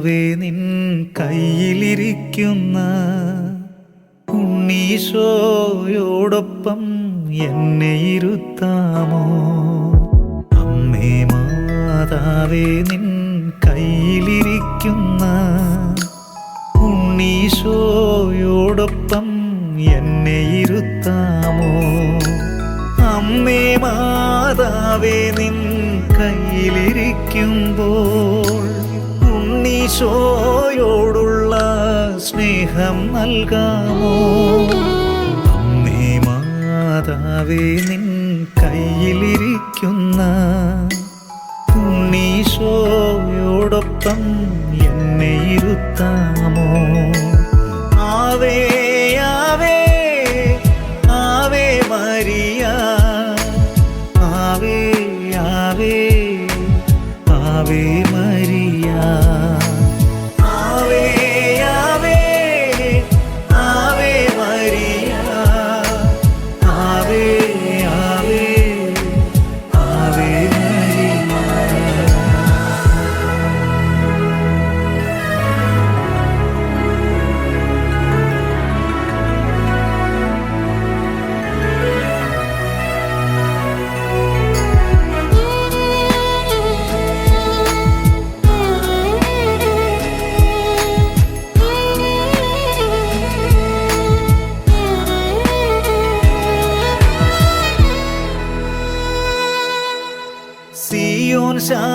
മാതാവേ നിൻ കയ്യിലിരിക്കുന്ന ഉണ്ണീശോയോടൊപ്പം എന്നെ ഇരുത്താമോ? അമ്മേ മാതാവേ നിൻ കയ്യിലിരിക്കുന്ന ഉണ്ണീശോയോടൊപ്പം എന്നെ ഇരുത്താമോ? അമ്മേ മാതാവേ നിൻ കയ്യിലിരിക്കുമ്പോൾ ഉണ്ണീശോയോടുള്ള സ്നേഹം നൽകാമോ? അമ്മേ മാതാവേ നിൻ കയ്യിലിരിക്കുന്ന ഉണ്ണീശോയോടൊപ്പം എന്നെ ഇരുത്താമോ? ആവേ ആവേ ആവേ ആവേ ആവേ ആവേ മരിയ.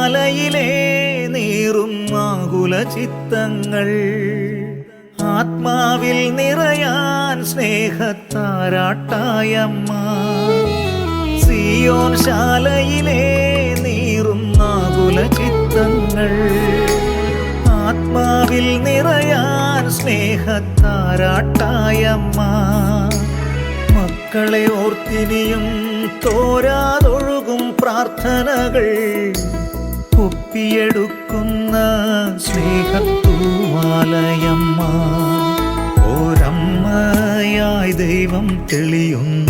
ശാലയിലെ നീറും ആകുല ചിത്തങ്ങൾ. ആത്മാവിൽ നിറയാൻ സ്നേഹത്താരാട്ടായമ്മ. സിയോൻ ശാലയിലെ നീറും ആകുല ചിത്തങ്ങൾ. ആത്മാവിൽ നിറയാൻ സ്നേഹത്താരാട്ടായമ്മ. മക്കളെ ഓർത്തിനിയും തോരാതൊഴുകും പ്രാർത്ഥനകൾ. ഒപ്പിയെടുക്കുന്ന സ്നേഹത്തൂമാലയമ്മ ഓരമ്മയായി ദൈവം തെളിയുന്ന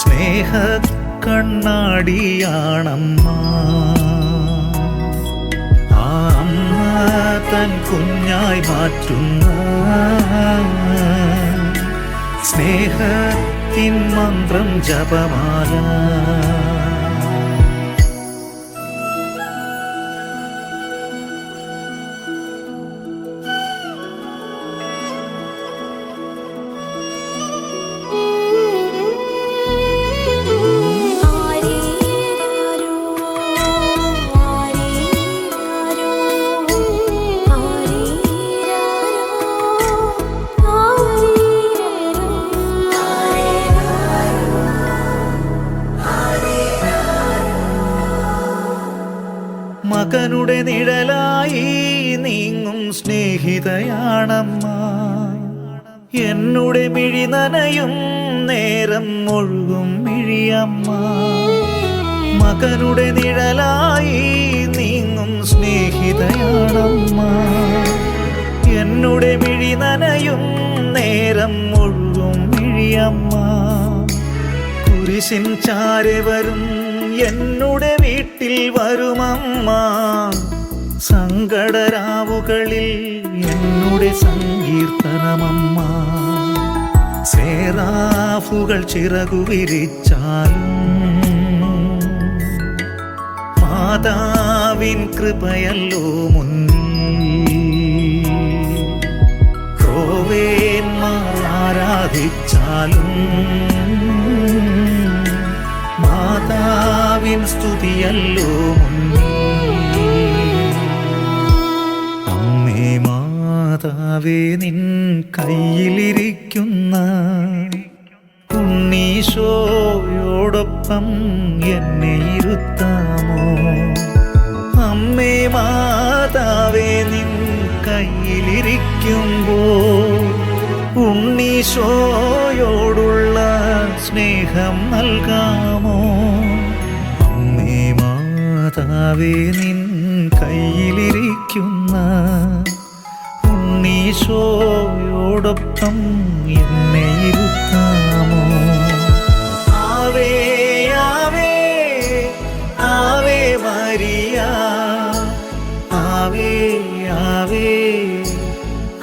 സ്നേഹ കണ്ണാടിയാണമ്മ ആ അമ്മ തൻ കുഞ്ഞായി മാറ്റുന്ന സ്നേഹത്തിൻ മന്ത്രം ജപമാല. മകനുടെ നിഴലായി നീങ്ങും സ്നേഹിതയാണമ്മ. എന്നുടെ മിഴി നനയും നേരം ഒഴുകും മിഴിയമ്മ. മകനുടെ നിഴലായി നീങ്ങും സ്നേഹിതയാണമ്മ. എന്നുടെ മിഴി നനയും നേരം ഒഴുകും മിഴിയമ്മ. കുരിശിൻ ചാരെ വരും എന്നുടെ വീട്ടിൽ വരുമമ്മ. സങ്കടരാവുകളിൽ എന്നുടെ സങ്കീർത്തനമമ്മ. സേറാഫുകൾ ചിറകു വിരിച്ചാലും മാതാവിൻ കൃപയല്ലോ മുന്നിൽ. ക്രോവേന്മാർ ആരാധിച്ചാലും മാതാവിൻ സ്തുതിയല്ലോ അമ്മേ മാതാവേ നിൻ കയ്യിലിരിക്കുന്ന ഉണ്ണീശോയോടൊപ്പം എന്നെ ഇരുത്താമോ? അമ്മേ മാതാവേ നിൻ കയ്യിലിരിക്കുമ്പോൾ ഉണ്ണീശോയോടുള്ള സ്നേഹം നൽകാമോ? കഥാവേ നിൻ കയ്യിലിരിക്കുന്ന ഉണ്ണീശോയോടൊപ്പം എന്നെ ഇരുത്താമോ? ആവേ ആവേ ആവേ വരിയ ആവേ ആവേ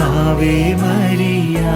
ആവേ മരിയാ.